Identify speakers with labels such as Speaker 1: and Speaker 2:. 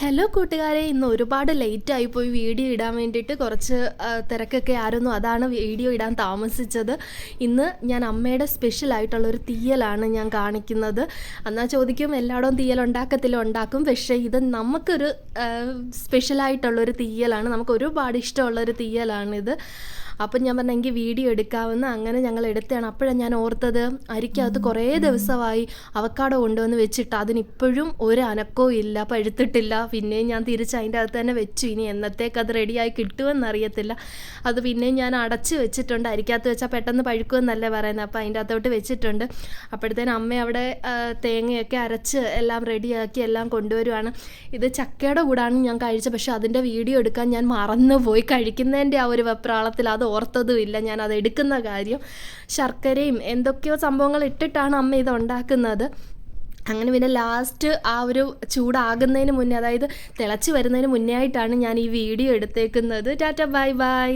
Speaker 1: Hello കൂട്ടുകാരെ. ഇന്ന് ഒരുപാട് ലേറ്റ് ആയി പോയി. വീഡിയോ ഇടാൻ വേണ്ടിയിട്ട് കുറച്ച് തിരക്കൊക്കെ ആയിരുന്നു. അതാണ് വീഡിയോ ഇടാൻ താമസിച്ചത്. ഇന്ന് ഞാൻ അമ്മയുടെ സ്പെഷ്യൽ ആയിട്ടുള്ള ഒരു തീയലാണ് ഞാൻ കാണിക്കുന്നത്. എന്നാൽ ചോദിക്കും എല്ലായിടവും തീയൽ ഉണ്ടാക്കത്തില്ല? ഉണ്ടാക്കും. പക്ഷേ ഇത് നമുക്കൊരു സ്പെഷ്യലായിട്ടുള്ളൊരു തീയലാണ്. നമുക്ക് ഒരുപാട് ഇഷ്ടമുള്ളൊരു തീയലാണിത്. അപ്പം ഞാൻ പറഞ്ഞു എനിക്ക് വീഡിയോ എടുക്കാവുന്ന അങ്ങനെ ഞങ്ങൾ എടുത്തതാണ്. അപ്പോഴാണ് ഞാൻ ഓർത്തത് അരിക്കകത്ത് കുറേ ദിവസമായി അവക്കാടോ കൊണ്ടുവന്ന് വെച്ചിട്ട് അതിനിപ്പോഴും ഒരു അനക്കവും ഇല്ല പഴുത്തിട്ടില്ല. പിന്നെയും ഞാൻ തിരിച്ച് അതിന്റെ അകത്ത് തന്നെ വെച്ചു. ഇനി എന്നത്തേക്ക് അത് റെഡിയായി കിട്ടുമെന്ന് അറിയത്തില്ല. അത് പിന്നെയും ഞാൻ അടച്ച് വെച്ചിട്ടുണ്ട്. അരിക്കകത്ത് വെച്ചാൽ പെട്ടെന്ന് പഴുക്കുമെന്നല്ലേ പറയുന്നത്. അപ്പോൾ അതിന്റെ അകത്തോട്ട് വെച്ചിട്ടുണ്ട്. അപ്പോഴത്തേനും അമ്മ അവിടെ തേങ്ങയൊക്കെ അരച്ച് എല്ലാം റെഡിയാക്കി എല്ലാം കൊണ്ടുവരുവാണ്. ഇത് ചക്കയുടെ കൂടാണ് ഞാൻ കഴിച്ചത്. പക്ഷേ അതിന്റെ വീഡിയോ എടുക്കാൻ ഞാൻ മറന്നുപോയി. കഴിക്കുന്നതിന്റെ ആ ഒരു വെപ്രാളത്തിൽ അത് ഓർത്തതും ഇല്ല ഞാൻ അത് എടുക്കുന്ന കാര്യം. ശർക്കരയും എന്തൊക്കെയോ സംഭവങ്ങൾ ഇട്ടിട്ടാണ് അമ്മ ഇത് ഉണ്ടാക്കുന്നത്. അങ്ങനെ പിന്നെ ലാസ്റ്റ് ആ ഒരു ചൂടാകുന്നതിന് മുന്നേ അതായത് തിളച്ച് വരുന്നതിന് മുന്നേ ആയിട്ടാണ് ഞാൻ ഈ വീഡിയോ എടുത്തേക്കുന്നത്. Tata bye bye